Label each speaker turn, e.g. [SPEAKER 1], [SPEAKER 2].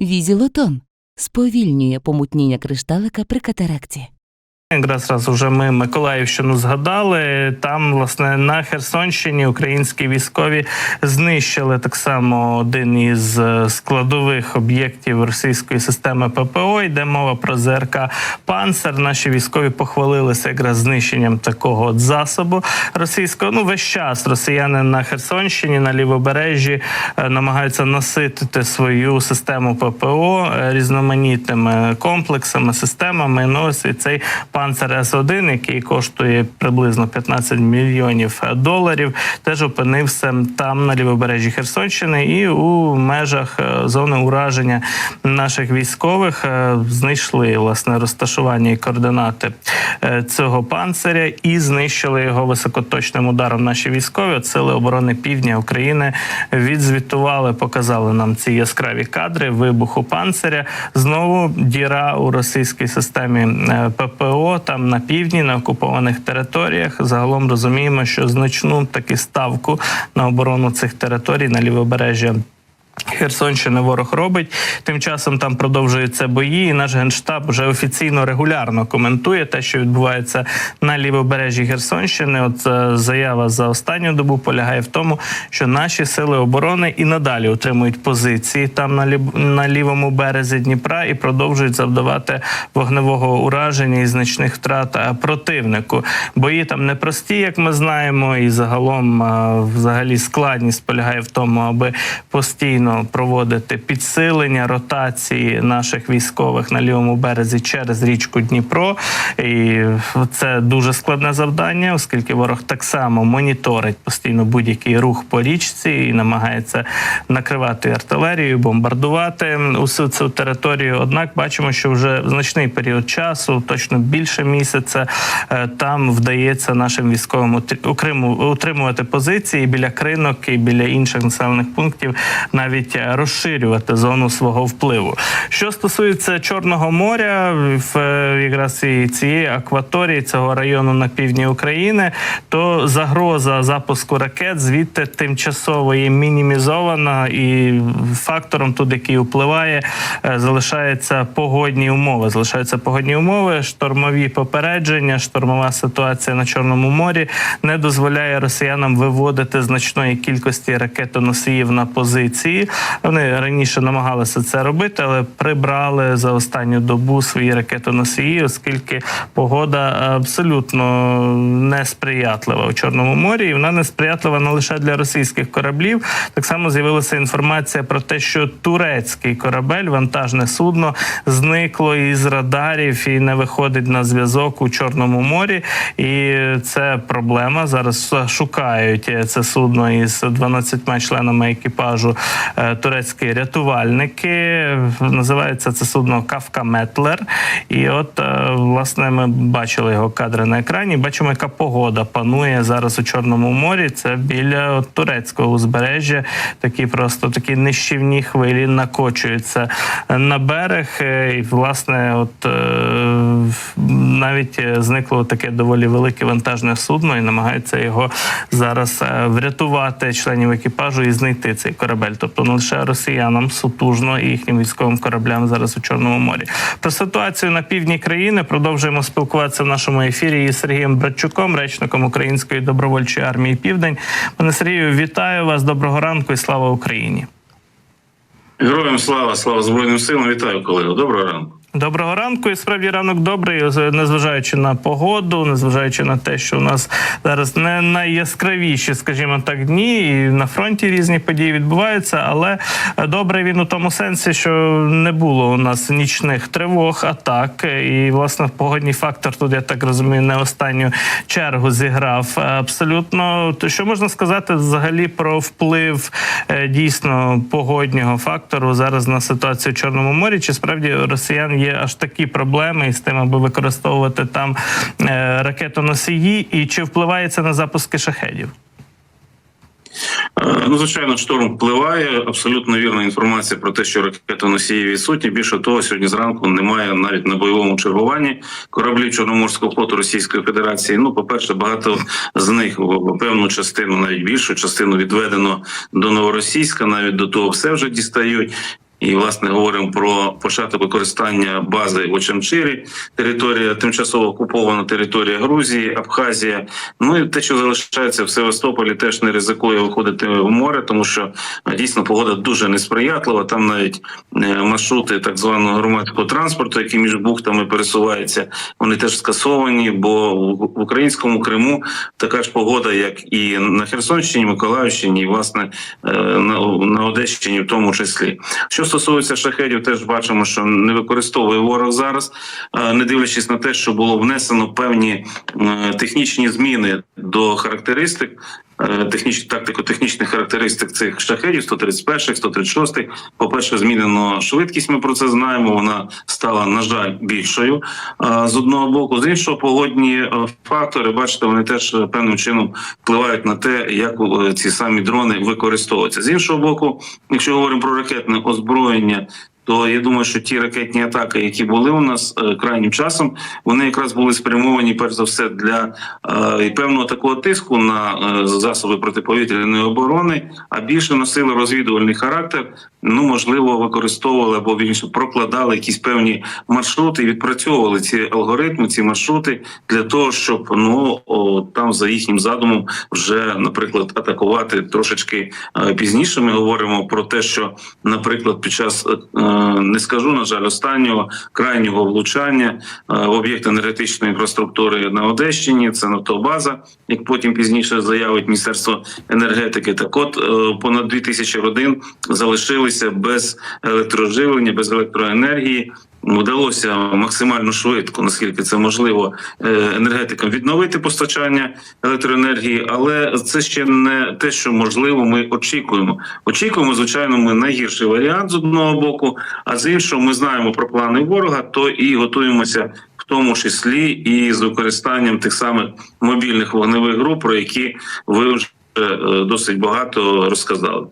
[SPEAKER 1] Візілотон сповільнює помутніння кришталика при катаракті.
[SPEAKER 2] Якраз раз уже ми Миколаївщину згадали. Там, власне, на Херсонщині українські військові знищили так само один із е, складових об'єктів російської системи ППО. Йде мова про ЗРК Панцер. Наші військові похвалилися якраз знищенням такого от засобу російського. Ну весь час росіяни на Херсонщині на лівобережжі е, намагаються наситити свою систему ППО е, різноманітними комплексами, системами. Ну ось і цей панцер С1, який коштує приблизно 15 мільйонів доларів, теж опинився там на лівобережжі Херсонщини і у межах е, зони ураження наших військових е, знайшли власне розташування і координати е, цього панциря і знищили його високоточним ударом. Наші військові От сили оборони Півдня України відзвітували, показали нам ці яскраві кадри вибуху панциря. Знову діра у російській системі е, Там на півдні, на окупованих територіях. Загалом розуміємо, що значну таки ставку на оборону цих територій на лівобережжя. Херсонщини ворог робить. Тим часом там продовжуються бої. і Наш генштаб вже офіційно регулярно коментує те, що відбувається на лівобережжі Херсонщини. От е, заява за останню добу полягає в тому, що наші сили оборони і надалі утримують позиції там на лів... на лівому березі Дніпра і продовжують завдавати вогневого ураження і значних втрат е, противнику. Бої там непрості, як ми знаємо, і загалом е, взагалі складність полягає в тому, аби постійно проводити підсилення ротації наших військових на лівому березі через річку Дніпро. І це дуже складне завдання, оскільки ворог так само моніторить постійно будь-який рух по річці і намагається накривати артилерією, бомбардувати усю цю територію. Однак бачимо, що вже значний період часу, точно більше місяця, е, там вдається нашим військовим утримувати позиції біля кринок і біля інших населених пунктів, навіть е, розширювати зону свого впливу. Що стосується Чорного моря, в е, якраз і цієї акваторії цього району на півдні України, то загроза запуску ракет звідти тимчасово є мінімізована, і фактором тут, який впливає, е, залишаються погодні умови. Залишаються погодні умови, штормові попередження, штормова ситуація на Чорному морі не дозволяє росіянам виводити значної кількості ракетоносіїв на позиції. Вони раніше намагалися це робити, але прибрали за останню добу свої ракетоносії, оскільки погода абсолютно несприятлива у Чорному морі, і вона несприятлива не лише для російських кораблів. Так само з'явилася інформація про те, що турецький корабель, вантажне судно, зникло із радарів і не виходить на зв'язок у Чорному морі. І це проблема. Зараз шукають це судно із 12 членами екіпажу е, турецькі рятувальники. Називається це судно Кавка Метлер. І от е, власне ми бачили його кадри на екрані. Бачимо, яка погода панує зараз у Чорному морі. Це біля турецького узбережжя. Такі просто такі нищівні хвилі накочуються на берег. Е, І власне, от е, навіть зникло таке доволі велике вантажне судно, і намагаються його зараз врятувати членів екіпажу і знайти цей корабель. Тобто не лише росіянам сутужно і їхнім військовим кораблям зараз у Чорному морі. Про ситуацію на півдні країни продовжуємо спілкуватися в нашому ефірі із Сергієм Братчуком, речником Української добровольчої армії Південь. Пане Сергію, вітаю вас. Доброго ранку і слава Україні.
[SPEAKER 3] Героям слава, слава Збройним силам. Вітаю колего. Доброго ранку.
[SPEAKER 2] Доброго ранку, і справді ранок добрий, незважаючи на погоду, незважаючи на те, що у нас зараз не найяскравіші, скажімо так, дні, і на фронті різні події відбуваються. Але добре він у тому сенсі, що не було у нас нічних тривог, атак. І власне погодній фактор тут, я так розумію, не останню чергу зіграв. Абсолютно, то що можна сказати взагалі про вплив е, дійсно погоднього фактору зараз на ситуацію в Чорному морі? Чи справді росіян є аж такі проблеми із тим, аби використовувати там е, ракетоносії, і чи впливає це на запуски шахедів?
[SPEAKER 3] Е, Ну, звичайно, шторм впливає. Абсолютно вірна інформація про те, що ракетоносії відсутні. Більше того, сьогодні зранку немає навіть на бойовому чергуванні кораблів Чорноморського флоту Російської Федерації. Ну, по перше, багато з них певну частину, навіть більшу частину відведено до новоросійська, навіть до того все вже дістають. І власне говоримо про початок використання бази в Очамчирі, територія тимчасово окупована територія Грузії, Абхазія. Ну і те, що залишається в Севастополі, теж не ризикує виходити в море, тому що е, дійсно погода дуже несприятлива. Там навіть е, маршрути так званого громадського транспорту, які між бухтами пересуваються, вони теж скасовані. Бо в українському Криму така ж погода, як і на Херсонщині, Миколаївщині, і власне е, на Одещині, в тому числі. Що стосується шахедів, теж бачимо, що не використовує ворог зараз, е, не дивлячись на те, що було внесено певні е, технічні зміни до характеристик. Е, Технічні тактико-технічних характеристик цих шахедів 131, 136. По-перше, змінено швидкість. Ми про це знаємо. Вона стала на жаль більшою. З одного боку, з іншого, погодні е, фактори, бачите, вони теж е, певним чином впливають на те, як е, ці самі дрони використовуються. З іншого боку, якщо говоримо про ракетне озброєння. То я думаю, що ті ракетні атаки, які були у нас е, крайнім часом, вони якраз були спрямовані перш за все для е, певного такого тиску на е, засоби протиповітряної оборони, а більше носили розвідувальний характер. Ну можливо, використовували або більше прокладали якісь певні маршрути і відпрацьовували ці алгоритми, ці маршрути для того, щоб ну о, там за їхнім задумом вже, наприклад, атакувати трошечки е, пізніше. Ми говоримо про те, що, наприклад, під час е, не скажу на жаль, останнього крайнього влучання е, в об'єкт енергетичної інфраструктури на Одещині. Це нафтобаза, як потім пізніше заявить Міністерство енергетики. Так, от е, понад 2000 родин залишилися без електроживлення, без електроенергії. Вдалося максимально швидко, наскільки це можливо, е, енергетикам відновити постачання електроенергії, але це ще не те, що можливо, ми очікуємо. Очікуємо, звичайно, ми найгірший варіант з одного боку, а з іншого, ми знаємо про плани ворога, то і готуємося в тому числі і з використанням тих самих мобільних вогневих груп, про які ви вже е, досить багато розказали.